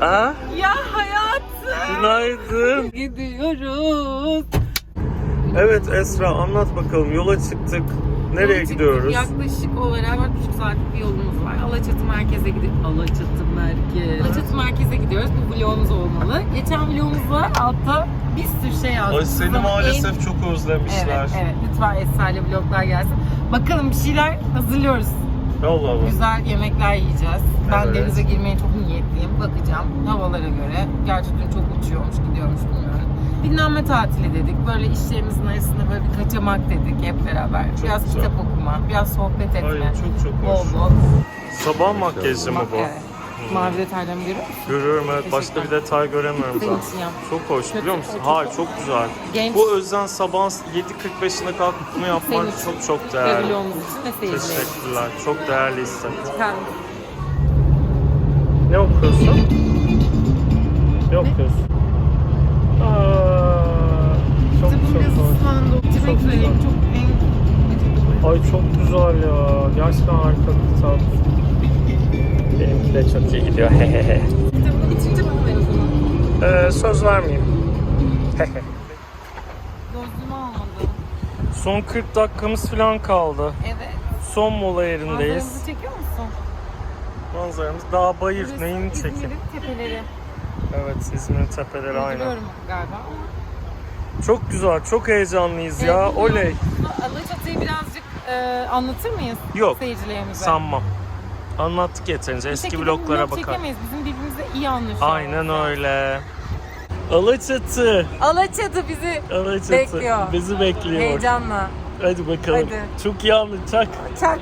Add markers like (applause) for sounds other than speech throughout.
Aa, Ya hayatım. günaydın. Gidiyoruz. Evet Esra anlat bakalım yola çıktık. Nereye Yola gidiyoruz? çıktık. Yaklaşık olarak 4,5 saatlik bir yolumuz var. Alaçatı merkeze gidiyoruz. Alaçatı merkez. Alaçatı merkeze gidiyoruz. Bu vlogumuz olmalı. Geçen vlogumuzda altta bir sürü şey yazdık. Ay seni Bizim maalesef en- çok özlemişler. Evet, evet. Lütfen Esra'yla vloglar gelsin. Bakalım bir şeyler hazırlıyoruz. Allah Allah. Güzel yemekler yiyeceğiz. Ben Evet. denize girmeye çok. Bakacağım havalara göre. Gerçi dün çok uçuyormuş, gidiyormuş bilmiyorum. Dinlenme tatili dedik. Böyle işlerimizin arasında böyle bir kaçamak dedik hep beraber. Çok biraz güzel. kitap okuma, biraz sohbet etme. Ay çok çok hoş. Bol bol. Sabah makyajı mı bu? Evet. Mavi detaylarını görüyor musun? Görüyorum evet. Başka bir detay göremiyorum Senin zaten. yap. Çok hoş Kötü, biliyor musun? kötü. Hayır çok güzel. Genç Bu özden sabah 7.45'inde kalkıp bunu Senin için. çok çok değerli. vlogumuz için ve. Teşekkürler. Çok değerli hissettim. Kendim. Okuyorsun? Ne okuyorsun? Aa, çok Kitabın çok biraz hoş. ıslandı. Bitirmek Çok üzereyim. güzel. Çok en Ay çok güzel ya. Gerçekten harika bir kitap. Benimki de çok iyi gidiyor. (laughs) Kitabını bitirince bana ver o zaman. ee, söz vermeyeyim. (laughs) Gözlüğümü almadım. Son 40 dakikamız falan kaldı. Evet. Son mola yerindeyiz. Manzaramızı çekiyor musun? Manzaramız dağ bayır. Burası Neyini çekeyim? İzmir'in tepeleri. Evet İzmir'in tepeleri aynen. Biliyorum galiba. Çok güzel. Çok heyecanlıyız ya. Evet, Oley. Alaçatı'yı birazcık e, anlatır mıyız Yok. seyircilerimize? Sanmam. Anlattık yeterince. Bir Eski şekilde vloglara vlog bakar. çekemeyiz. Bizim birbirimizle iyi anlaşıyoruz. Aynen öyle. Alaçatı. Alaçatı bizi Alaçatı. Bekliyor. Bizi bekliyor. heyecanla. Hadi bakalım. Hadi. Çok iyi anlatacak. Çak.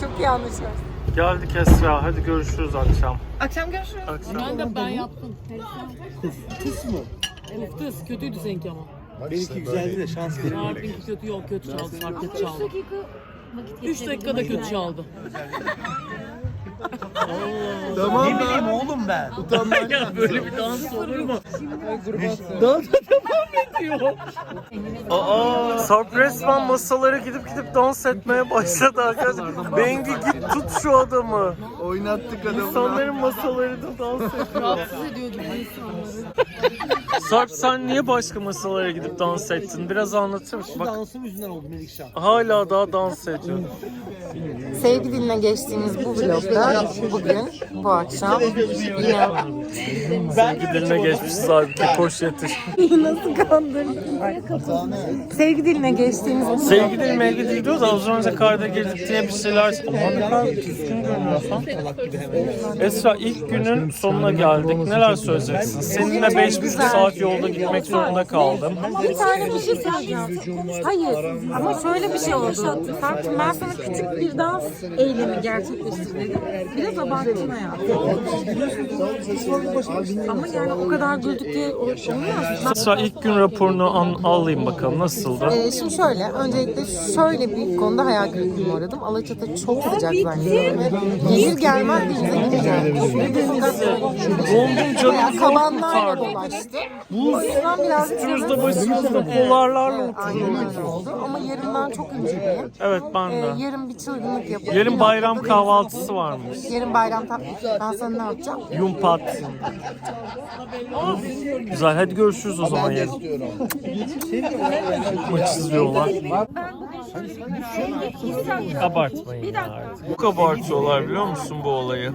Çok iyi anlaşıyoruz. Geldik Esra. Hadi görüşürüz akşam. Akşam görüşürüz. Akşam. Ben de ben yaptım. Tıs mı? Evet tıs. Kötüydü seninki ama. Benimki güzeldi de şans verin. Sarp'ınki kötü yok kötü çaldı. Sarp kötü çaldı. 3 dakikada kötü çaldı. Tamam ne bileyim oğlum ben. (laughs) ya böyle bir dans olur mu? (laughs) Aa, Sarp resmen masalara gidip gidip dans etmeye başladı arkadaşlar. Bengi git tut şu adamı. Oynattık adamı. İnsanların masalarında dans ediyor. Rahatsız ediyordu bu insanları. Sarp sen niye başka masalara gidip dans ettin? Biraz anlatır mısın? Bak Dansım yüzünden oldu Melikşah. hala daha dans ediyor. Sevgi diline geçtiğimiz bu vlogda bugün, bu akşam yine Sevgi diline geçmişiz abi. Koş yetiş. (laughs) nasıl kandırdın? Sevgi diline geçtiğimiz bu Sevgi değil melgi değil diyor da az önce kayda girdik diye bir şeyler... Aman ne kadar düzgün görünüyorsun. Esra ilk günün sonuna geldik. Neler söyleyeceksin? Seninle beş buçuk saat yolda gitmek zorunda kaldım. Ama bir tane bir şey söyleyeceğim. Hayır ama şöyle bir şey oldu. Sarp'cığım ben sana küçük bir dans eylemi gerçekleştir dedim. Biraz abarttın hayatım. Ama yani o kadar güldük diye ol- olmaz. Esra ilk gün raporunu an, alayım bakalım nasıldı? Ee, şimdi şöyle, öncelikle şöyle bir konuda hayal kırıklığına uğradım. Alaçatı çok sıcak ve gelir gelmez denize gideceğim. Dondum canım kabanlarla dolaştı. O yüzden biraz Üstümüzde başımızda polarlarla oturuyoruz. Ama yarın ben çok ümitliyim. Evet ben Ee, de. yarın bir çılgınlık yapıp... Yarın bayram kahvaltısı varmış. Yarın bayram tatlısı. Ben sana ne yapacağım? Yumpat. Güzel hadi görüşürüz o zaman yarın. Maç izliyorlar. Abartmayın ya artık. Çok abartıyorlar biliyor musun bu olayı?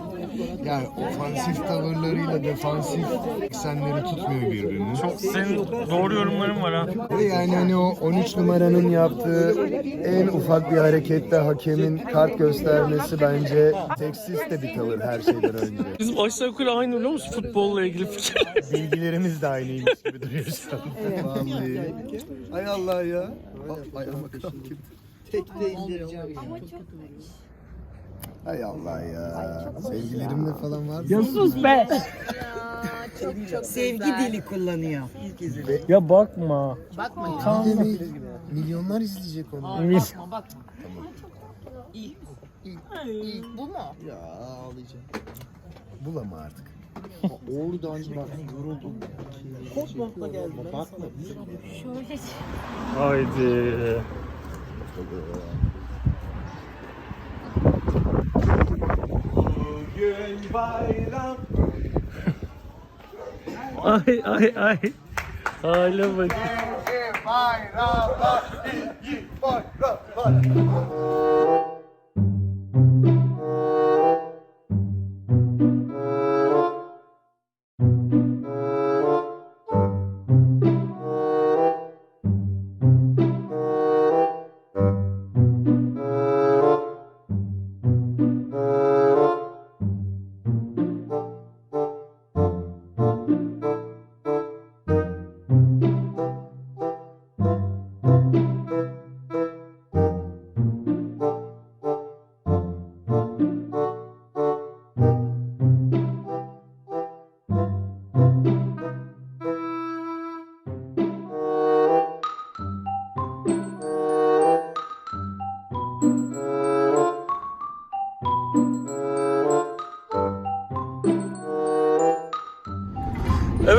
Yani ofansif tavırlarıyla defansif eksenleri tutmuyor birbirini. Çok senin doğru yorumların var ha. Ve yani hani o 13 numaranın yaptığı en ufak bir harekette hakemin kart göstermesi bence seksist de bir tavır her şeyden önce. Bizim aşağı yukarı aynı biliyor musun futbolla ilgili fikirler? (laughs) Bilgilerimiz de aynıymış gibi duruyor şu an. Ay Allah ya. Ay ama kalkayım. Tekte indireceğim. Ay Allah ya. Sevgilerimle falan var mı? sus be! Sevgi dili kullanıyor. Ya bakma. Bir de mi- Milyonlar izleyecek onu. Bu mu? Ya ağlayacağım. Bul ama artık. Oradan bak yoruldum. Kopmakla geldim. Bakma. Haydi. Bugün bayram. Ay ay ay. Hale bak.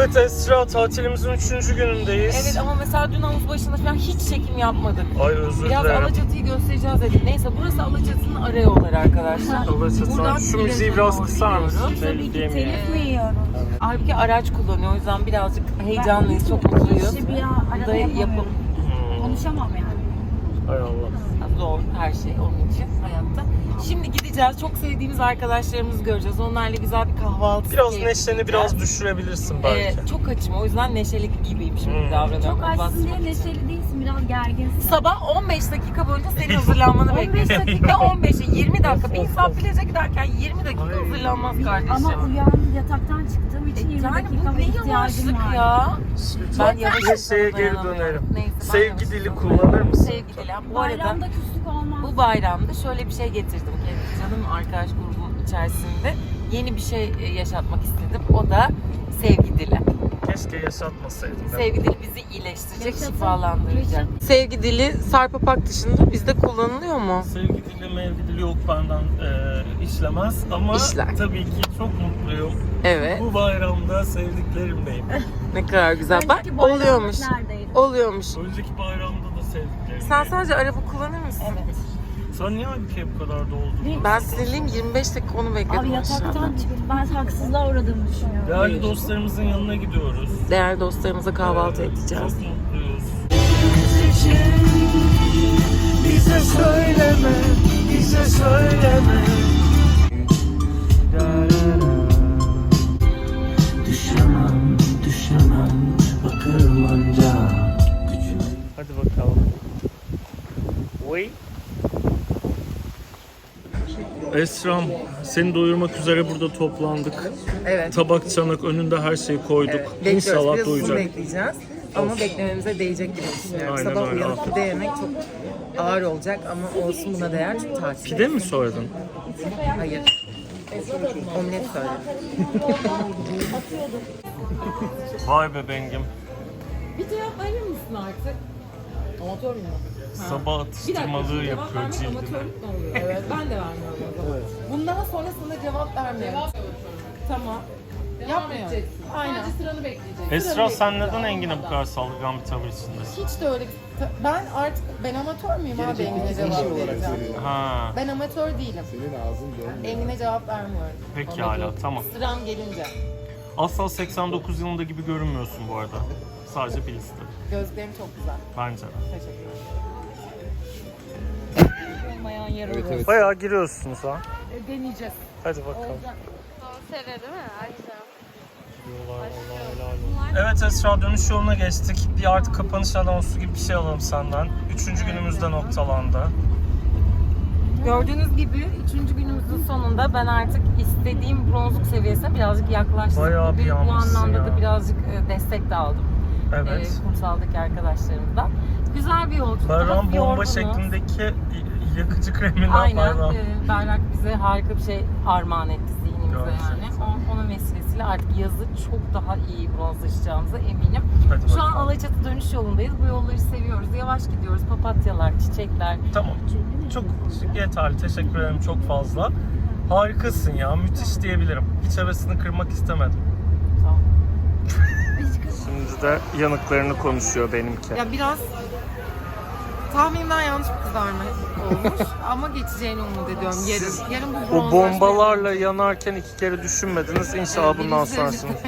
Evet Esra tatilimizin üçüncü günündeyiz. Evet ama mesela dün havuz başında falan hiç çekim yapmadık. Ay özür Biraz dilerim. Alaçatı'yı göstereceğiz dedik. Neyse burası Alaçatı'nın ara yolları arkadaşlar. (laughs) Alaçatı. Buradan Şu müziği biraz kısar mısın? Telif yemeyelim. Telif mi yiyorum? Halbuki araç kullanıyor o yüzden birazcık heyecanlıyız, çok mutluyuz. İşte bir arada da yapamıyorum. yapım Hmm. Konuşamam yani. Hay Allah. zor her şey onun için. Şimdi gideceğiz. Çok sevdiğimiz arkadaşlarımızı göreceğiz. Onlarla güzel bir kahvaltı Biraz keyfi neşeni biraz düşürebilirsin belki. Ee, çok açım o yüzden neşeli gibiyim şimdi Hmm. davranıyorum. Çok açsın diye neşeli değilsin. Biraz gerginsin. Sabah 15 dakika boyunca senin hazırlanmanı (laughs) 15 bekliyorum. dakika. Ve 15'e 20 dakika. Bir insan plaja giderken 20 dakika Ay. hazırlanmaz kardeşim. Ama uyan yataktan çıktığım için 20 yani dakika bu ne yavaşlık ya. Ben yavaş şeye geri dönerim. Neyse, Sevgi dili kullanır mısın? Sevgi dili. Bu arada Bayramda olmaz. Bu bayramda şöyle bir şey getirdim kendi canım arkadaş grubu içerisinde. Yeni bir şey e, yaşatmak istedim. O da sevgi dili. Keşke yaşatmasaydım. Sevgi dili bizi iyileştirecek, Yaşatın. şifalandıracak. Sevgi dili Sarp Apak dışında bizde kullanılıyor mu? Sevgi dili mevgi dili yok benden e, işlemez ama İşler. tabii ki çok mutluyum. Evet. Bu bayramda sevdiklerimleyim. Ne kadar güzel. Bak oluyormuş. neredeydi? Oluyormuş. Önceki bayramda da sevdiklerimleyim. Sen sadece araba kullanır mısın? Evet. Sen niye halbuki bu kadar doldun? Ben sinirliyim 25 dakika onu bekledim Abi aşağıda. yataktan çıktım. Ben haksızlığa uğradığımı düşünüyorum. Değerli dostlarımızın yanına gidiyoruz. Değerli dostlarımıza kahvaltı Ee, edeceğiz. Çok mutluyuz. Bize söyleme, bize söyleme. Düşemem, düşemem, bakarım ancak. Hadi bakalım. Oy. Esram, seni doyurmak üzere burada toplandık. Evet. Tabak çanak önünde her şeyi koyduk. İnşallah Biraz uzun doyacak. bekleyeceğiz. Ama beklememize değecek gibi düşünüyorum. Aynen Sabah öyle. uyanıp pide yemek çok ağır olacak ama olsun buna değer çünkü tatil. Pide mi sordun? Hayır. Omlet söyledim. Vay be Bengim. Bir cevap verir misin artık? Amatör müyüm? Sabah atıştırmalığı yapıyor cildine. Amatörlük mü oluyor? Evet. Ben de vermiyorum o zaman. Bundan sonra sana cevap vermiyorum. Tamam. Yapmıyor. Aynen. sıranı bekleyecek. Esra sen neden Engin'e bu kadar saldırgan bir tavır içindesin? Hiç de öyle ben artık ben amatör müyüm abi Engin'e cevap vereceğim. Ha, Ben amatör değilim. Engin'e cevap vermiyorum. peki hala tamam. Sıram gelince. Asla 89 yılında gibi görünmüyorsun bu arada. Sadece bir liste. Gözlerim çok güzel. Bence de. Teşekkür ederim. Yer orası. Bayağı giriyorsunuz ha. Deneyeceğiz. Hadi bakalım. Sere değil mi? Ayşe. Evet Esra dönüş yoluna geçtik. Bir artık kapanış anonsu gibi bir şey alalım senden. Üçüncü günümüzde noktalandı. Gördüğünüz gibi üçüncü günümüzün sonunda ben artık istediğim bronzluk seviyesine birazcık yaklaştım. Bayağı bir bu anlamda ya. da birazcık e, destek de aldım. Evet. E, kumsaldaki arkadaşlarımdan. Güzel bir yolculuk. Hafif bomba yorgunuz. şeklindeki yakıcı kreminden Aynen. E, Berrak bize harika bir şey armağan etti zihnimize Gerçekten. yani. O- Onun vesilesiyle artık yazı çok daha iyi bronzlaşacağımıza eminim. Hadi Şu an bakalım. Alaçatı dönüş yolundayız. Bu yolları seviyoruz. Yavaş gidiyoruz. Papatyalar, çiçekler. Tamam. Çok yeterli. Teşekkür ederim çok fazla. Harikasın ya. Müthiş diyebilirim. Hiç hevesini kırmak istemedim. Tamam. Şimdi de yanıklarını konuşuyor benimki. Ya biraz Tahminimden yanlış bir kızarma olmuş (laughs) ama geçeceğini umut ediyorum yarın. Yarın bu O bombalarla yanarken iki kere düşünmediniz. İnşallah bundan Denizde- sonrasını. (laughs)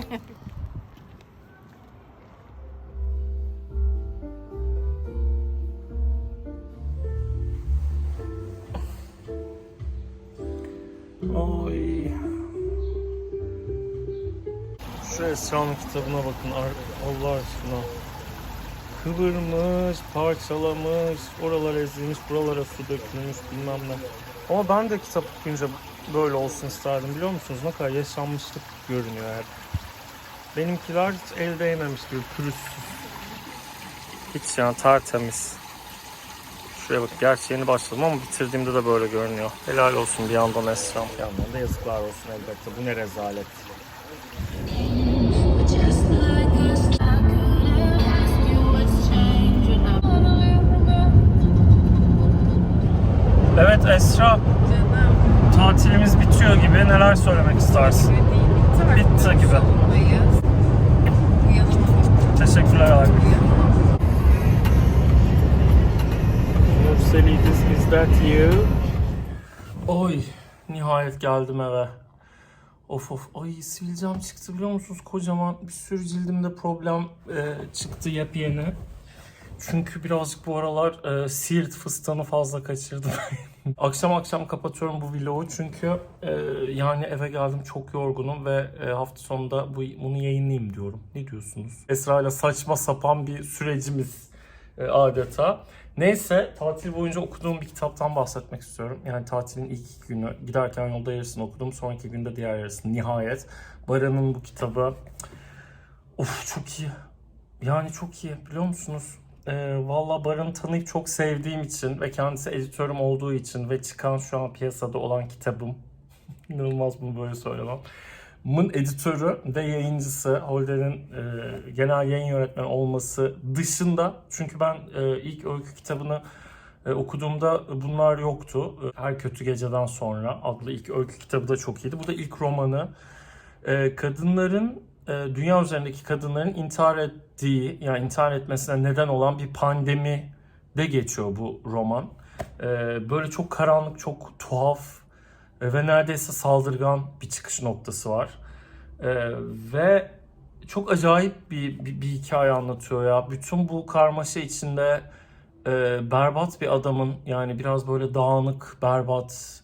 Oy. Şu Esra'nın kitabına bakın Allah aşkına. Kıvırmış, parçalamış, oralar ezilmiş, buralara su dökülmüş bilmem ne. Ama ben de kitap okuyunca böyle olsun isterdim biliyor musunuz? Ne kadar yaşanmışlık görünüyor hep. Benimkiler hiç el değmemiş gibi pürüzsüz. Hiç yani tertemiz. Şuraya bak gerçi yeni başladım ama bitirdiğimde de böyle görünüyor. Helal olsun bir yandan Esra. Bir yandan da yazıklar olsun elbette. Bu ne rezalet. Evet Esra, tatilimiz bitiyor gibi. Neler söylemek istersin? Bitti gibi. Teşekkürler abi. Nurselidis, is that you? Oy, nihayet geldim eve. Of of, ay sivilcem çıktı biliyor musunuz? Kocaman bir sürü cildimde problem e, çıktı yepyeni. Çünkü birazcık bu aralar e, Siirt fıstığını fazla kaçırdım. (laughs) akşam akşam kapatıyorum bu vlogu çünkü e, yani eve geldim çok yorgunum ve e, hafta sonunda bu, bunu yayınlayayım diyorum. Ne diyorsunuz? Esra ile saçma sapan bir sürecimiz e, adeta. Neyse tatil boyunca okuduğum bir kitaptan bahsetmek istiyorum. Yani tatilin ilk iki günü giderken yolda yarısını okudum. Sonraki günde diğer yarısını nihayet. Baran'ın bu kitabı of çok iyi. Yani çok iyi biliyor musunuz? Ee, Valla Baran'ı tanıyıp çok sevdiğim için ve kendisi editörüm olduğu için ve çıkan şu an piyasada olan kitabım (laughs) inanılmaz bunu böyle söylemem. Mın editörü ve yayıncısı Holder'in e, genel yayın yönetmeni olması dışında çünkü ben e, ilk öykü kitabını e, okuduğumda bunlar yoktu. E, Her Kötü Geceden Sonra adlı ilk öykü kitabı da çok iyiydi. Bu da ilk romanı. E, kadınların e, dünya üzerindeki kadınların intihar ettiği, yani intihar etmesine neden olan bir pandemi de geçiyor bu roman. E, böyle çok karanlık, çok tuhaf e, ve neredeyse saldırgan bir çıkış noktası var. E, ve çok acayip bir, bir, bir hikaye anlatıyor ya. Bütün bu karmaşa içinde e, berbat bir adamın, yani biraz böyle dağınık, berbat,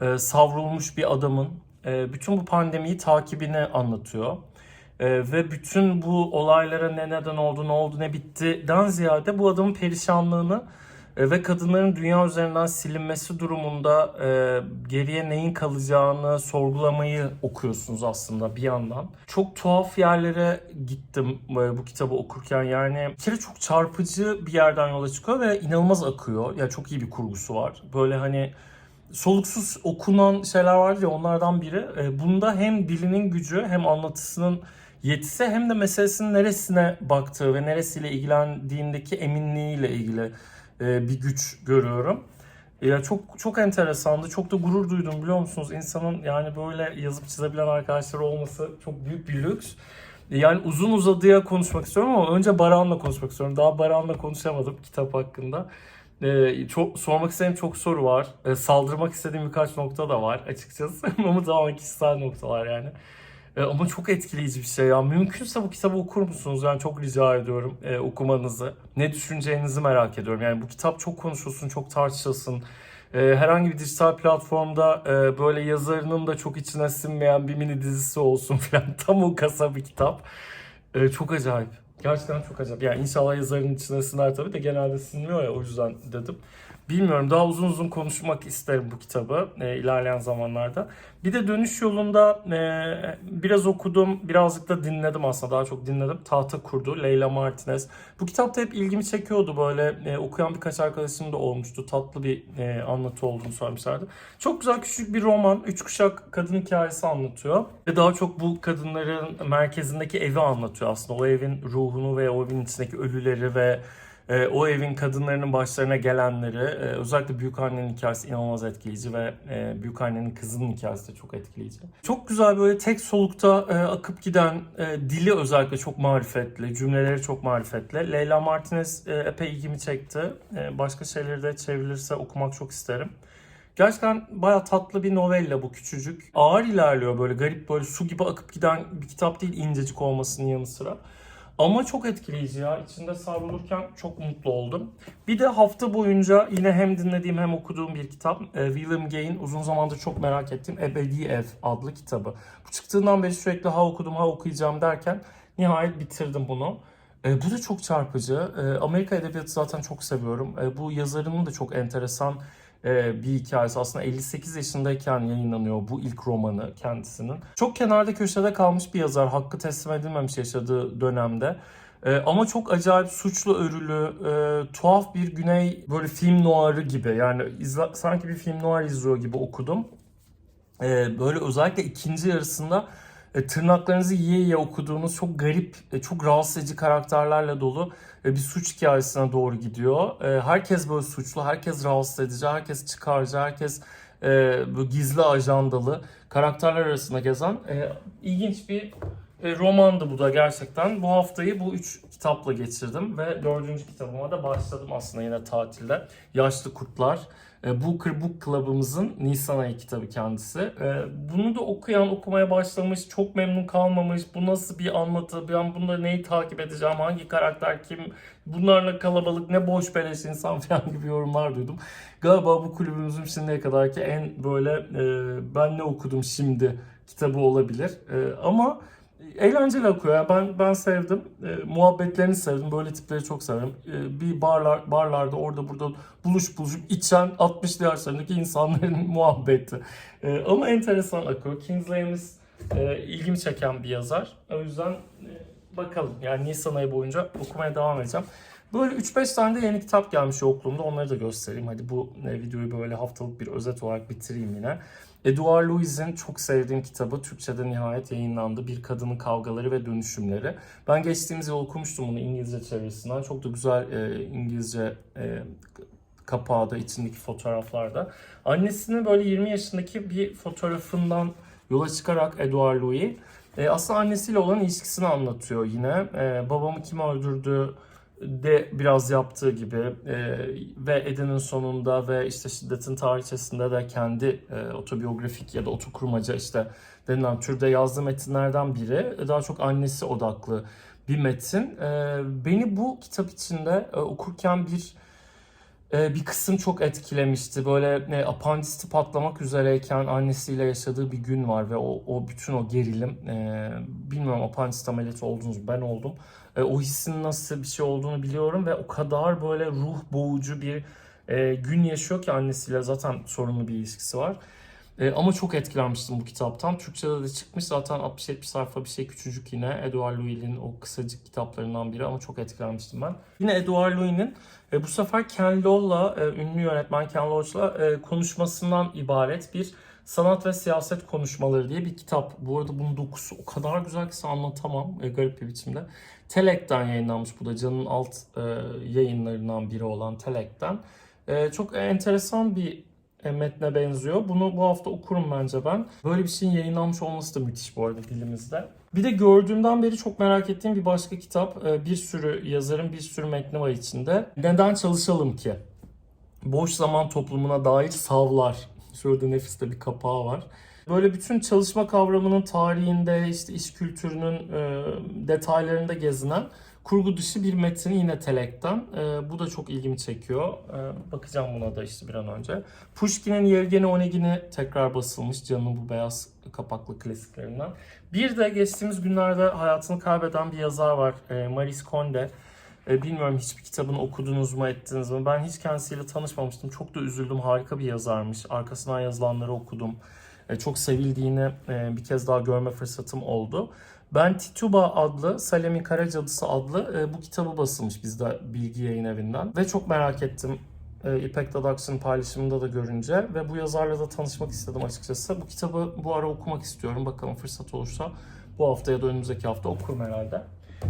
e, savrulmuş bir adamın e, bütün bu pandemiyi takibini anlatıyor. E, ve bütün bu olaylara ne neden oldu, ne oldu, ne bitti'den ziyade bu adamın perişanlığını e, ve kadınların dünya üzerinden silinmesi durumunda e, geriye neyin kalacağını sorgulamayı okuyorsunuz aslında bir yandan. Çok tuhaf yerlere gittim e, bu kitabı okurken yani bir kere çok çarpıcı bir yerden yola çıkıyor ve inanılmaz akıyor. Ya çok iyi bir kurgusu var. Böyle hani soluksuz okunan şeyler vardı ya onlardan biri. E, bunda hem dilinin gücü hem anlatısının yetisi hem de meselesinin neresine baktığı ve neresiyle ilgilendiğindeki eminliğiyle ilgili e, bir güç görüyorum. Ya çok çok enteresandı. Çok da gurur duydum biliyor musunuz? İnsanın yani böyle yazıp çizebilen arkadaşları olması çok büyük bir lüks. Yani uzun uzadıya konuşmak istiyorum ama önce Baran'la konuşmak istiyorum. Daha Baran'la konuşamadım kitap hakkında. Ee, çok sormak istediğim çok soru var. Ee, saldırmak istediğim birkaç nokta da var açıkçası. (laughs) ama tamamen kişisel noktalar yani. Ee, ama çok etkileyici bir şey ya. Mümkünse bu kitabı okur musunuz? Yani çok rica ediyorum e, okumanızı. Ne düşüneceğinizi merak ediyorum. Yani bu kitap çok konuşulsun, çok tartışılsın. Ee, herhangi bir dijital platformda e, böyle yazarının da çok içine sinmeyen bir mini dizisi olsun (laughs) falan. Tam o kasa bir kitap. Ee, çok acayip. Gerçekten çok acayip. Yani inşallah yazarın içine siner tabii de genelde sinmiyor ya o yüzden dedim. Bilmiyorum daha uzun uzun konuşmak isterim bu kitabı e, ilerleyen zamanlarda. Bir de dönüş yolunda e, biraz okudum, birazcık da dinledim aslında daha çok dinledim. Tahta Kurdu, Leyla Martinez. Bu kitapta hep ilgimi çekiyordu böyle e, okuyan birkaç arkadaşım da olmuştu. Tatlı bir e, anlatı olduğunu söylemişlerdi. Çok güzel küçük bir roman, üç kuşak kadın hikayesi anlatıyor. Ve daha çok bu kadınların merkezindeki evi anlatıyor aslında. O evin ruhunu ve o evin içindeki ölüleri ve e, o evin kadınlarının başlarına gelenleri, e, özellikle büyük annenin hikayesi inanılmaz etkileyici ve e, büyük annenin kızının hikayesi de çok etkileyici. Çok güzel böyle tek solukta e, akıp giden e, dili özellikle çok marifetli, cümleleri çok marifetli. Leyla Martinez e, epey ilgimi çekti. E, başka şeyleri de çevrilirse okumak çok isterim. Gerçekten bayağı tatlı bir novella bu küçücük. Ağır ilerliyor böyle garip böyle su gibi akıp giden bir kitap değil incecik olmasının yanı sıra. Ama çok etkileyici ya. İçinde savrulurken çok mutlu oldum. Bir de hafta boyunca yine hem dinlediğim hem okuduğum bir kitap. e, William Gay'in uzun zamandır çok merak ettiğim Ebedi Ev adlı kitabı. Bu çıktığından beri sürekli ha okudum ha okuyacağım derken nihayet bitirdim bunu. E, bu da çok çarpıcı. E, Amerika Edebiyatı zaten çok seviyorum. Bu yazarının da çok enteresan bir hikayesi. Aslında 58 yaşındayken yayınlanıyor bu ilk romanı kendisinin. Çok kenarda köşede kalmış bir yazar. Hakkı teslim edilmemiş yaşadığı dönemde. E, ama çok acayip suçlu örülü, e, tuhaf bir güney böyle film noirı gibi. Yani izla- sanki bir film noir izliyor gibi okudum. E, böyle özellikle ikinci yarısında e, tırnaklarınızı yiye yiye okuduğunuz çok garip, e, çok rahatsız edici karakterlerle dolu e, bir suç hikayesine doğru gidiyor. Herkes böyle suçlu, herkes rahatsız edici, herkes çıkarcı, herkes böyle gizli ajandalı karakterler arasında gezen e, ilginç bir romandı bu da gerçekten. Bu haftayı bu üç kitapla geçirdim ve dördüncü kitabıma da başladım aslında yine tatilde. Yaşlı Kurtlar. E, Booker Book Club'ımızın Nisan ayı kitabı kendisi. E, Bunu da okuyan, okumaya başlamış, çok memnun kalmamış. Bu nasıl bir anlatı, ben bunda neyi takip edeceğim, hangi karakter kim, bunlarla kalabalık, ne boş beleş insan (laughs) falan gibi yorumlar duydum. Galiba bu kulübümüzün şimdiye kadarki en böyle e, ben ne okudum şimdi kitabı olabilir. E, ama eğlenceli akıyor. Yani ben ben sevdim. E, muhabbetlerini sevdim. Böyle tipleri çok severim. E, bir barlar barlarda orada burada buluş buluşup içen 60'lı yaşlarındaki insanların (laughs) muhabbeti. E, ama enteresan akıyor. Kingsley Amis e, ilgimi çeken bir yazar. O yüzden e, bakalım. Yani Nisan ayı boyunca okumaya devam edeceğim. Böyle 3-5 tane de yeni kitap gelmiş yokluğumda. Onları da göstereyim. Hadi bu videoyu böyle haftalık bir özet olarak bitireyim yine. Edouard Louis'in çok sevdiğim kitabı Türkçe'de nihayet yayınlandı. Bir Kadının Kavgaları ve Dönüşümleri. Ben geçtiğimiz yıl okumuştum bunu İngilizce çevirisinden. Çok da güzel e, İngilizce e, kapağı da içindeki fotoğraflarda. Annesinin böyle 20 yaşındaki bir fotoğrafından yola çıkarak Edouard Louis e, aslında annesiyle olan ilişkisini anlatıyor yine. E, babamı kim öldürdü de biraz yaptığı gibi e, ve Eden'in sonunda ve işte şiddetin tarihçesinde de kendi e, otobiyografik ya da otokurmaca işte denilen türde yazdığı metinlerden biri. Daha çok annesi odaklı bir metin. E, beni bu kitap içinde e, okurken bir e, bir kısım çok etkilemişti. Böyle e, apandisti patlamak üzereyken annesiyle yaşadığı bir gün var ve o, o bütün o gerilim e, bilmiyorum apandisit ameliyatı oldunuz ben oldum. E, o hissin nasıl bir şey olduğunu biliyorum ve o kadar böyle ruh boğucu bir e, gün yaşıyor ki annesiyle zaten sorunlu bir ilişkisi var. E, ama çok etkilenmiştim bu kitaptan. Türkçe'de de çıkmış zaten 60-70 sayfa bir şey küçücük yine. Edouard Louis'in o kısacık kitaplarından biri ama çok etkilenmiştim ben. Yine Edouard Louis'in e, bu sefer Ken Loach'la, e, ünlü yönetmen Ken Loach'la e, konuşmasından ibaret bir sanat ve siyaset konuşmaları diye bir kitap. Bu arada bunun dokusu o kadar güzel ki anlatamam e, garip bir biçimde. Telek'ten yayınlanmış bu da Can'ın alt e, yayınlarından biri olan Telek'ten. E, çok enteresan bir e, metne benziyor. Bunu bu hafta okurum bence ben. Böyle bir şeyin yayınlanmış olması da müthiş bu arada dilimizde. Bir de gördüğümden beri çok merak ettiğim bir başka kitap. E, Bir sürü yazarın bir sürü metni var içinde. Neden çalışalım ki? Boş zaman toplumuna dair savlar. Şurada nefis de bir kapağı var. Böyle bütün çalışma kavramının tarihinde, işte iş kültürünün e, detaylarında gezinen kurgu dışı bir metin yine Telek'ten. E, bu da çok ilgimi çekiyor. E, bakacağım buna da işte bir an önce. Pushkin'in Yevgeni Onegin'i tekrar basılmış. Can'ın bu beyaz kapaklı klasiklerinden. Bir de geçtiğimiz günlerde hayatını kaybeden bir yazar var. E, Maris Konde. E, bilmiyorum hiçbir kitabını okudunuz mu ettiniz mi? Ben hiç kendisiyle tanışmamıştım. Çok da üzüldüm. Harika bir yazarmış. Arkasından yazılanları okudum. E, çok sevildiğini e, bir kez daha görme fırsatım oldu. Ben Tituba adlı, Salemi Karacadısı adlı bu kitabı basılmış bizde Bilgi Yayın Evi'nden. Ve çok merak ettim. İpek Dadaks'ın paylaşımında da görünce ve bu yazarla da tanışmak istedim açıkçası. Bu kitabı bu ara okumak istiyorum. Bakalım fırsat olursa bu hafta ya da önümüzdeki hafta okurum herhalde.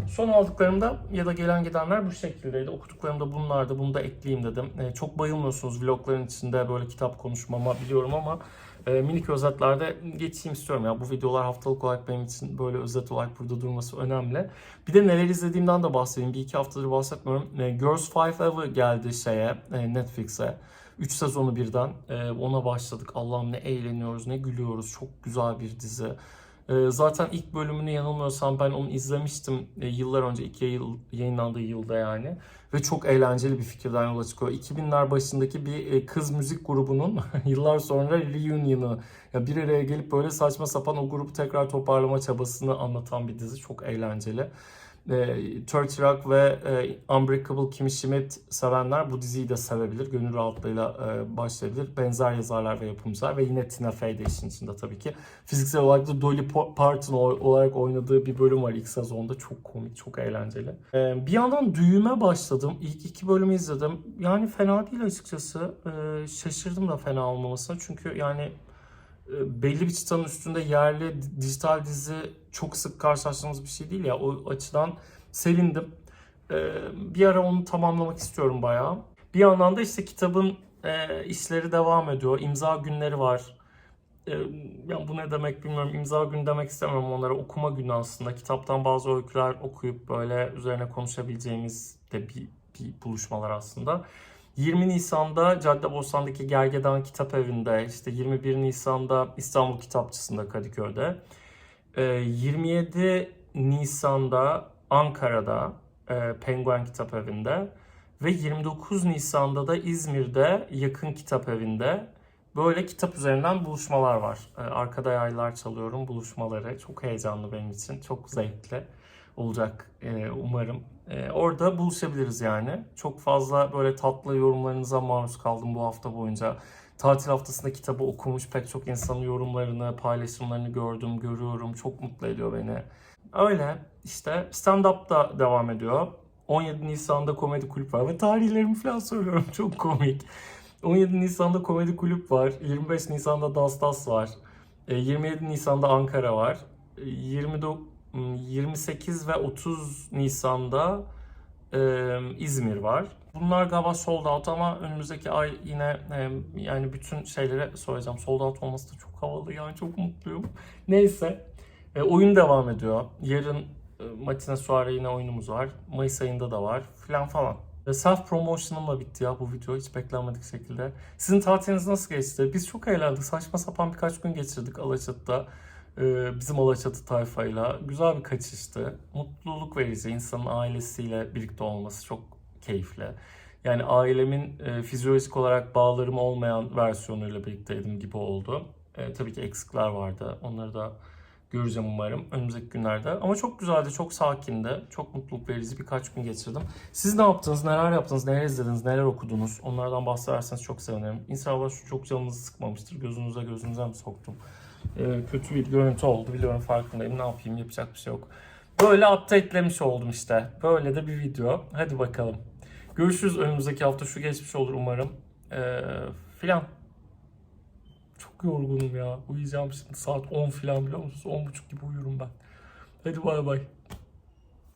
Son aldıklarımda ya da gelen gidenler bu şekildeydi. Okuduklarımda bunlardı. Bunu da ekleyeyim dedim. E, çok bayılmıyorsunuz vlogların içinde böyle kitap konuşmama biliyorum ama e, minik özetlerde geçeyim istiyorum. Ya bu videolar haftalık olarak benim için böyle özet olarak burada durması önemli. Bir de neler izlediğimden de bahsedeyim. Bir iki haftadır bahsetmiyorum. E, Girls Five Ever geldi şeye e, Netflix'e. 3 sezonu birden e, ona başladık. Allah'ım ne eğleniyoruz, ne gülüyoruz. Çok güzel bir dizi. Ee, zaten ilk bölümünü yanılmıyorsam ben onu izlemiştim e, yıllar önce ilk yayıl, yayınlandığı yılda yani. Ve çok eğlenceli bir fikirden yola çıkıyor. 2000'ler başındaki bir e, kız müzik grubunun (laughs) yıllar sonra reunion'ı ya bir araya gelip böyle saçma sapan o grubu tekrar toparlama çabasını anlatan bir dizi. Çok eğlenceli. E, 30 Rock ve e, Unbreakable Kimmy Schmidt sevenler bu diziyi de sevebilir. Gönül rahatlığıyla e, başlayabilir. Benzer yazarlar ve yapımcılar ve yine Tina Fey de işin içinde tabii ki. Fiziksel olarak da Dolly Parton olarak oynadığı bir bölüm var ilk sezonda. Çok komik, çok eğlenceli. E, bir yandan düğüme başladım. İlk iki bölümü izledim. Yani fena değil açıkçası. E, şaşırdım da fena olmamasına. Çünkü yani belli bir çıtanın üstünde yerli di- dijital dizi çok sık karşılaştığımız bir şey değil ya. O açıdan sevindim. E, bir ara onu tamamlamak istiyorum bayağı. Bir yandan da işte kitabın e, işleri devam ediyor. İmza günleri var. E, ya bu ne demek bilmiyorum. İmza günü demek istemem onlara. Okuma günü aslında. Kitaptan bazı öyküler okuyup böyle üzerine konuşabileceğimiz de bir, bir buluşmalar aslında. 20 Nisan'da Caddebostan'daki Gergedan Kitap Evi'nde, işte 21 Nisan'da İstanbul Kitapçısı'nda Kadıköy'de, Ee, 27 Nisan'da Ankara'da e, Penguen Kitap Evi'nde ve 29 Nisan'da da İzmir'de Yakın Kitap Evi'nde böyle kitap üzerinden buluşmalar var. Ee, Arkada yaylar çalıyorum buluşmaları. Çok heyecanlı benim için. Çok zevkli olacak e, umarım. E, orada buluşabiliriz yani. Çok fazla böyle tatlı yorumlarınıza maruz kaldım bu hafta boyunca. Tatil haftasında kitabı okumuş pek çok insanın yorumlarını, paylaşımlarını gördüm, görüyorum. Çok mutlu ediyor beni. Öyle işte stand-up da devam ediyor. 17 Nisan'da komedi kulüp var ve tarihlerimi falan söylüyorum çok komik. 17 Nisan'da komedi kulüp var. 25 Nisan'da Dastas var. E, 27 Nisan'da Ankara var. E, 29 28 ve 30 Nisan'da e, İzmir var. Bunlar galiba sold out ama önümüzdeki ay yine e, yani bütün şeylere söyleyeceğim. Sold out olması da çok havalı yani çok mutluyum. (laughs) Neyse e, oyun devam ediyor. Yarın e, Matine Suare yine oyunumuz var. Mayıs ayında da var filan falan. Ve Self promotion'ımla bitti ya bu video hiç beklenmedik şekilde. Sizin tatiliniz nasıl geçti? Biz çok eğlendik. Saçma sapan birkaç gün geçirdik Alaçatı'da. Ee, bizim Alaçatı tayfayla. Güzel bir kaçıştı. Mutluluk verici. insanın ailesiyle birlikte olması çok keyifli. Yani ailemin e, fizyolojik olarak bağlarım olmayan versiyonuyla birlikteydim gibi oldu. E, tabii ki eksikler vardı. Onları da göreceğim umarım önümüzdeki günlerde. Ama çok güzeldi, çok sakindi. Çok mutluluk verici birkaç gün geçirdim. Siz ne yaptınız, neler yaptınız, neler izlediniz, neler okudunuz? Onlardan bahsederseniz çok sevinirim. İnşallah şu çok canınızı sıkmamıştır. Gözünüze gözünüze mi soktum? Ee, kötü bir görüntü oldu. Biliyorum farkındayım. Ne yapayım yapacak bir şey yok. Böyle updatelemiş oldum işte. Böyle de bir video. Hadi bakalım. Görüşürüz önümüzdeki hafta. Şu geçmiş olur umarım. Ee, filan. Çok yorgunum ya. Uyuyacağım şimdi. Saat 10 filan biliyor musunuz? 10.30 gibi uyurum ben. Hadi bay bay.